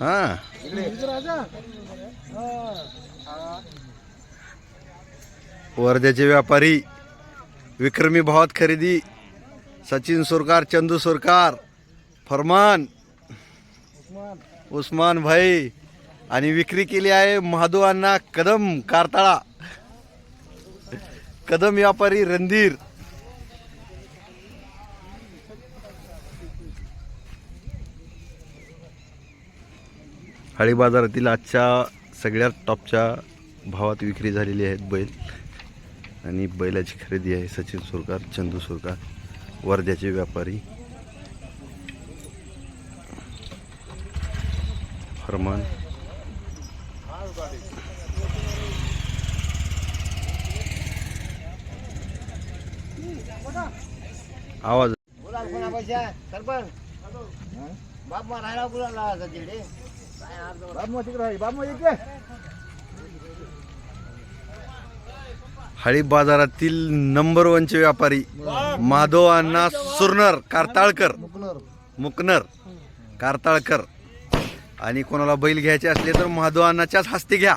हा. वर्ध्याचे व्यापारी विक्रमी भावात खरेदी सचिन सुरकार चंदू सुरकार फरमान उस्मान भाई आणि विक्री केली आहे महादुवांना कदम कारताळा. कदम व्यापारी रणधीर. हळी बाजारातील आजच्या सगळ्यात टॉपच्या भावात विक्री झालेली आहेत बैल. आणि बैलाची खरेदी आहे सचिन सुरकार चंदू सुरकार वर्ध्याचे व्यापारी. फरमान आवाज. बोला कोणा पैसा? सरपंच. बाप मग राहायला कुणाला? आता तिकडे. बाप मग तिकडे राहील बाप मग इकडे. हळी बाजारातील नंबर वनचे व्यापारी माधव अण्णा सुरनर कारताळकर. मुकनर. कारताळकर. आणि कोणाला बैल घ्यायचे असले तर माधव अण्णाच्याच हस्ते घ्या.